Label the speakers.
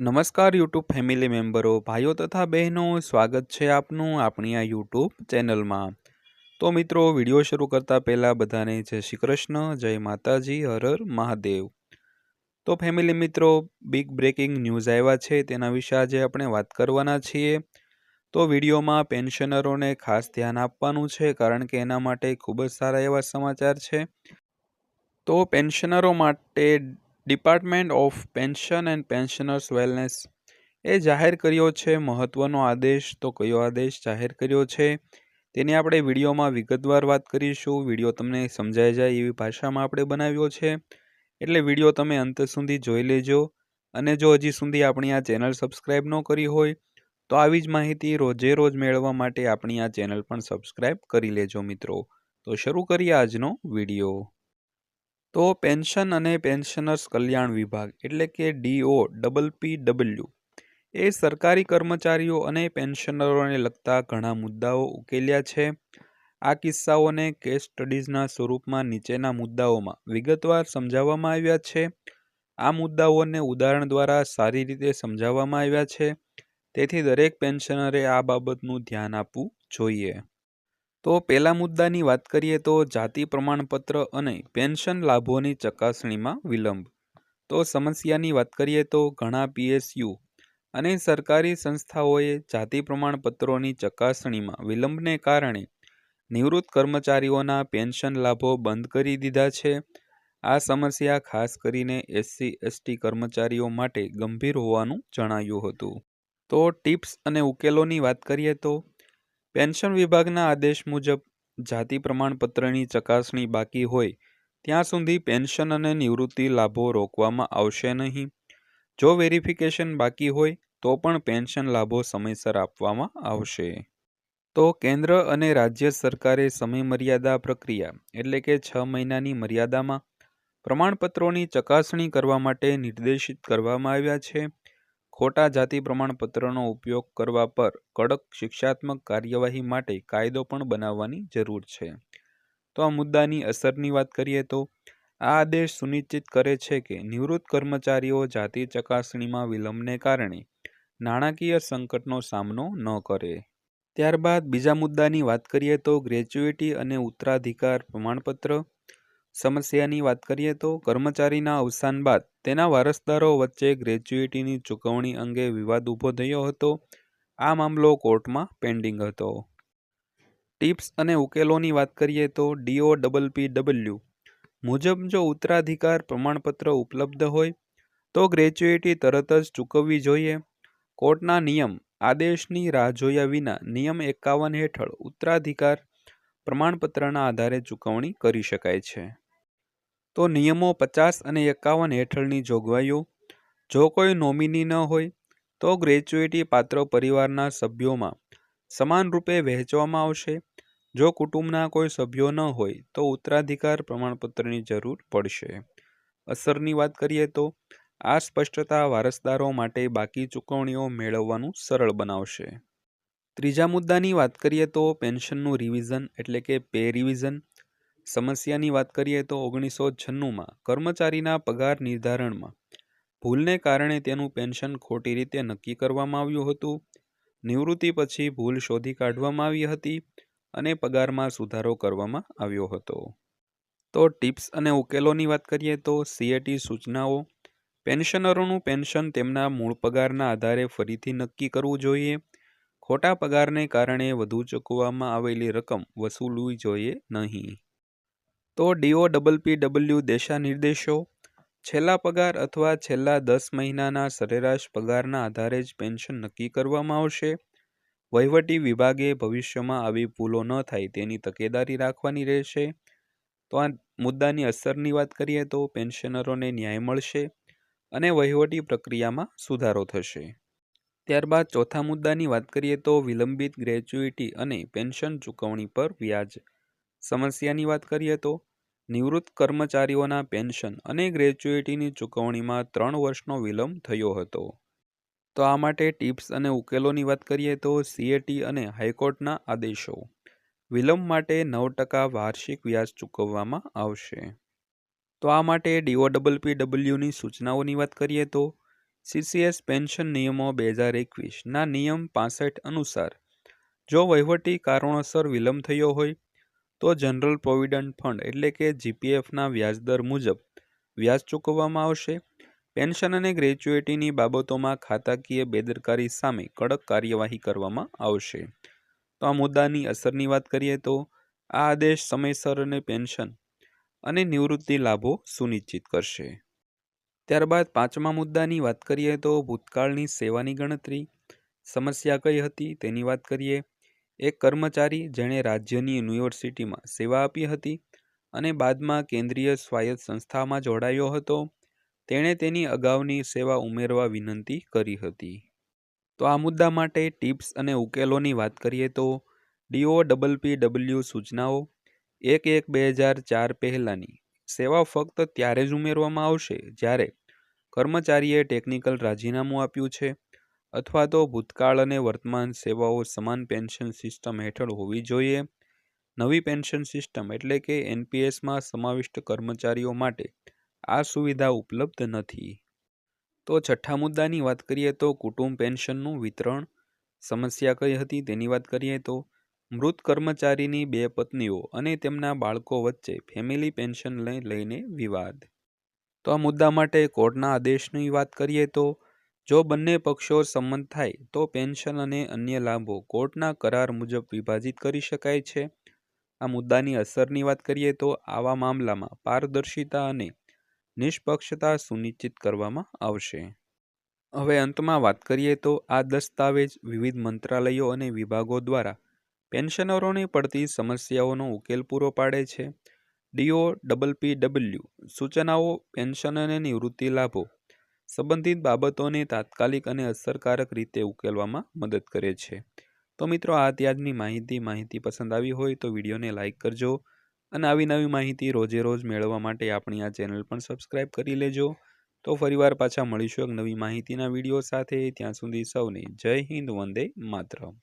Speaker 1: નમસ્કાર YouTube family મેમ્બરો, ભાઈઓ તથા બહેનો, સ્વાગત છે આપનું આપણી આ યુટ્યુબ ચેનલમાં. તો મિત્રો, વીડિયો શરૂ કરતાં પહેલાં બધાને જય શ્રી કૃષ્ણ, જય માતાજી, હર હર મહાદેવ. તો ફેમિલી મિત્રો બિગ બ્રેકિંગ ન્યૂઝ આવ્યા છે, તેના વિશે આજે આપણે વાત કરવાના છીએ. તો વિડીયોમાં પેન્શનરોને ખાસ ધ્યાન આપવાનું છે, કારણ કે એના માટે ખૂબ જ સારા એવા સમાચાર છે. તો પેન્શનરો માટે department of pension and pensioners wellness એ જાહેર કર્યો છે. મહત્ત્વનો આદેશ તો કયો આદેશ જાહેર કર્યો છે? તેની આપણે વિડીયોમાં વિગતવાર વાત કરીશું. વીડિયો તમને સમજાઈ જાય એવી ભાષામાં આપણે બનાવ્યો છે. એટલે વીડિયો તમે અંત સુધી જોઈ લેજો. અને જો હજી સુધી આપણી આ ચેનલ સબસ્ક્રાઈબ ન કરી હોય, તો આવી જ માહિતી રોજે રોજ મેળવવા માટે આપણી આ ચેનલ પણ સબસ્ક્રાઈબ કરી લેજો મિત્રો. તો શરૂ કરીએ આજનો વીડિયો. તો પેન્શન અને પેન્શનર્સ કલ્યાણ વિભાગ, એટલે કે D O double P W, એ સરકારી કર્મચારીઓ અને પેન્શનરોને લગતા ઘણા મુદ્દાઓ ઉકેલ્યા છે. આ કિસ્સાઓને કેસ સ્ટડીઝના સ્વરૂપમાં નીચેના મુદ્દાઓમાં વિગતવાર સમજાવવામાં આવ્યા છે. આ મુદ્દાઓને ઉદાહરણ દ્વારા સારી રીતે સમજાવવામાં આવ્યા છે. તેથી દરેક પેન્શનરે આ બાબતનું ધ્યાન આપવું જોઈએ. તો પહેલા મુદ્દાની વાત કરીએ તો જાતિ પ્રમાણપત્ર અને પેન્શન લાભોની ચકાસણીમાં વિલંબ. તો સમસ્યાની વાત કરીએ તો ઘણા પીએસયુ અને સરકારી સંસ્થાઓએ જાતિ પ્રમાણપત્રોની ચકાસણીમાં વિલંબને કારણે નિવૃત્ત કર્મચારીઓના પેન્શન લાભો બંધ કરી દીધા છે. આ સમસ્યા ખાસ કરીને એસસી એસટી કર્મચારીઓ માટે ગંભીર હોવાનું જણાયું હતું. તો ટિપ્સ અને ઉકેલોની વાત કરીએ તો પેન્શન વિભાગના આદેશ મુજબ જાતિ પ્રમાણપત્રની ચકાસણી બાકી હોય, ત્યાં સુધી પેન્શન અને નિવૃત્તિ લાભો રોકવામાં આવશે નહીં. જો વેરિફિકેશન બાકી હોય, તો પણ પેન્શન લાભો સમયસર આપવામાં આવશે. તો કેન્દ્ર અને રાજ્ય સરકારે સમયમર્યાદા પ્રક્રિયા, એટલે કે છ મહિનાની મર્યાદામાં, પ્રમાણપત્રોની ચકાસણી કરવા માટે નિર્દેશિત કરવામાં આવ્યા છે. ખોટા જાતિ પ્રમાણપત્રનો ઉપયોગ કરવા પર કડક શિક્ષાત્મક કાર્યવાહી માટે કાયદો પણ બનાવવાની જરૂર છે. તો આ મુદ્દાની અસરની વાત કરીએ તો, આ આદેશ સુનિશ્ચિત કરે છે કે નિવૃત્ત કર્મચારીઓ જાતિ ચકાસણીમાં વિલંબને કારણે નાણાકીય સંકટનો સામનો ન કરે. ત્યારબાદ બીજા મુદ્દાની વાત કરીએ તો ગ્રેચ્યુઇટી અને ઉત્તરાધિકાર પ્રમાણપત્ર સમસ્યાની વાત કરીએ તો કર્મચારીના અવસાન બાદ તેના વારસદારો વચ્ચે ગ્રેચ્યુઇટીની ચૂકવણી અંગે વિવાદ ઊભો થયો હતો. આ મામલો કોર્ટમાં પેન્ડિંગ હતો. ટિપ્સ અને ઉકેલોની વાત કરીએ તો ડીઓ ડબલ પી ડબલ્યુ મુજબ જો ઉત્તરાધિકાર પ્રમાણપત્ર ઉપલબ્ધ હોય તો ગ્રેચ્યુઇટી તરત જ ચૂકવવી જોઈએ. કોર્ટના નિયમ આદેશની રાહ જોયા વિના નિયમ એકાવન હેઠળ ઉત્તરાધિકાર પ્રમાણપત્રના આધારે ચૂકવણી કરી શકાય છે. તો નિયમો પચાસ અને એકાવન હેઠળની જોગવાઈઓ. જો કોઈ નોમિની ન હોય, તો ગ્રેચ્યુઇટી પાત્ર પરિવારના સભ્યોમાં સમાન રૂપે વહેંચવામાં આવશે. જો કુટુંબના કોઈ સભ્યો ન હોય, તો ઉત્તરાધિકાર પ્રમાણપત્રની જરૂર પડશે. અસરની વાત કરીએ તો, આ સ્પષ્ટતા વારસદારો માટે બાકી ચૂકવણીઓ મેળવવાનું સરળ બનાવશે. ત્રીજા મુદ્દાની વાત કરીએ તો પેન્શનનું રિવિઝન એટલે કે પે રિવિઝન. સમસ્યાની વાત કરીએ તો ઓગણીસો છન્નુંમાં કર્મચારીના પગાર નિર્ધારણમાં ભૂલને કારણે તેનું પેન્શન ખોટી રીતે નક્કી કરવામાં આવ્યું હતું. નિવૃત્તિ પછી ભૂલ શોધી કાઢવામાં આવી હતી અને પગારમાં સુધારો કરવામાં આવ્યો હતો. તો ટિપ્સ અને ઉકેલોની વાત કરીએ તો સીએટી સૂચનાઓ. પેન્શનરોનું પેન્શન તેમના મૂળ પગારના આધારે ફરીથી નક્કી કરવું જોઈએ. ખોટા પગારને કારણે વધુ ચૂકવવામાં આવેલી રકમ વસૂલવી જોઈએ નહીં. તો D O double P W દેશા નિર્દેશો છેલ્લા પગાર અથવા છેલ્લા દસ મહિનાના સરેરાશ પગારના આધારે જ પેન્શન નક્કી કરવામાં આવશે. વહીવટી વિભાગે ભવિષ્યમાં આવી ભૂલો ન થાય તેની તકેદારી રાખવાની રહેશે. તો આ મુદ્દાની અસરની વાત કરીએ તો પેન્શનરોને ન્યાય મળશે અને વહીવટી પ્રક્રિયામાં સુધારો થશે. ત્યારબાદ ચોથા મુદ્દાની વાત કરીએ તો વિલંબિત ગ્રેચ્યુઇટી અને પેન્શન ચૂકવણી પર વ્યાજ સમસ્યાની વાત કરીએ તો, નિવૃત્ત કર્મચારીઓના પેન્શન અને ગ્રેચ્યુઇટીની ચૂકવણીમાં ત્રણ વર્ષનો વિલંબ થયો હતો. તો આ માટે ટિપ્સ અને ઉકેલોની વાત કરીએ તો સીએટી અને હાઈકોર્ટના આદેશો. વિલંબ માટે નવ ટકા વાર્ષિક વ્યાજ ચૂકવવામાં આવશે. તો આ માટે ડીઓ ડબલ ડબલ્યુની સૂચનાઓની વાત કરીએ તો સીસીએસ પેન્શન નિયમો બે હજાર એકવીસના નિયમ પાસઠ અનુસાર, જો વહીવટી કારણોસર વિલંબ થયો હોય તો જનરલ પ્રોવિડન્ટ ફંડ એટલે કે જીપીએફના વ્યાજદર મુજબ વ્યાજ ચૂકવવામાં આવશે. પેન્શન અને ગ્રેચ્યુએટીની બાબતોમાં ખાતાકીય બેદરકારી સામે કડક કાર્યવાહી કરવામાં આવશે. તો આ મુદ્દાની અસરની વાત કરીએ તો આ આદેશ સમયસર અને પેન્શન અને નિવૃત્તિ લાભો સુનિશ્ચિત કરશે. ત્યારબાદ પાંચમા મુદ્દાની વાત કરીએ તો ભૂતકાળની સેવાની ગણતરી. સમસ્યા કઈ હતી તેની વાત કરીએ. એક કર્મચારી જેણે રાજ્યની યુનિવર્સિટીમાં સેવા આપી હતી અને બાદમાં કેન્દ્રીય સ્વાયત્ત સંસ્થામાં જોડાયો હતો, તેણે તેની અગાઉની સેવા ઉમેરવા વિનંતી કરી હતી. તો આ મુદ્દા માટે ટિપ્સ અને ઉકેલોની વાત કરીએ તો ડીઓ ડબલ પી ડબલ્યુ સૂચનાઓ, એક એક બે હજાર ચાર પહેલાંની સેવા ફક્ત ત્યારે જ ઉમેરવામાં આવશે જ્યારે કર્મચારીએ ટેકનિકલ રાજીનામું આપ્યું છે અથવા તો ભૂતકાળ અને વર્તમાન સેવાઓ સમાન પેન્શન સિસ્ટમ હેઠળ હોવી જોઈએ. નવી પેન્શન સિસ્ટમ એટલે કે એનપીએસમાં સમાવિષ્ટ કર્મચારીઓ માટે આ સુવિધા ઉપલબ્ધ નથી. તો છઠ્ઠા મુદ્દાની વાત કરીએ તો કુટુંબ પેન્શનનું વિતરણ. સમસ્યા કઈ હતી તેની વાત કરીએ તો મૃત કર્મચારીની બે પત્નીઓ અને તેમના બાળકો વચ્ચે ફેમિલી પેન્શન લઈને વિવાદ. તો આ મુદ્દા માટે કોર્ટના આદેશની વાત કરીએ તો જો બંને પક્ષો સંમત થાય, તો પેન્શન અને અન્ય લાભો કોર્ટના કરાર મુજબ વિભાજિત કરી શકાય છે. આ મુદ્દાની અસરની વાત કરીએ તો આવા મામલામાં પારદર્શિતા અને નિષ્પક્ષતા સુનિશ્ચિત કરવામાં આવશે. હવે અંતમાં વાત કરીએ તો આ દસ્તાવેજ વિવિધ મંત્રાલયો અને વિભાગો દ્વારા પેન્શનરોને પડતી સમસ્યાઓનો ઉકેલ પૂરો પાડે છે. D O double P W સૂચનાઓ, પેન્શન અને નિવૃત્તિ લાભો સંબંધિત બાબતોને તાત્કાલિક અને અસરકારક રીતે ઉકેલવામાં મદદ કરે છે. તો મિત્રો, આ ત્યાજની માહિતી. માહિતી પસંદ આવી હોય તો વિડીયોને લાઇક કરજો અને આવી નવી માહિતી રોજે રોજ મેળવવા માટે આપણી આ ચેનલ પણ સબસ્ક્રાઈબ કરી લેજો. તો ફરીવાર પાછા મળીશું એક નવી માહિતીના વીડિયો સાથે. ત્યાં સુધી સૌને જય હિન્દ, વંદે માતરમ.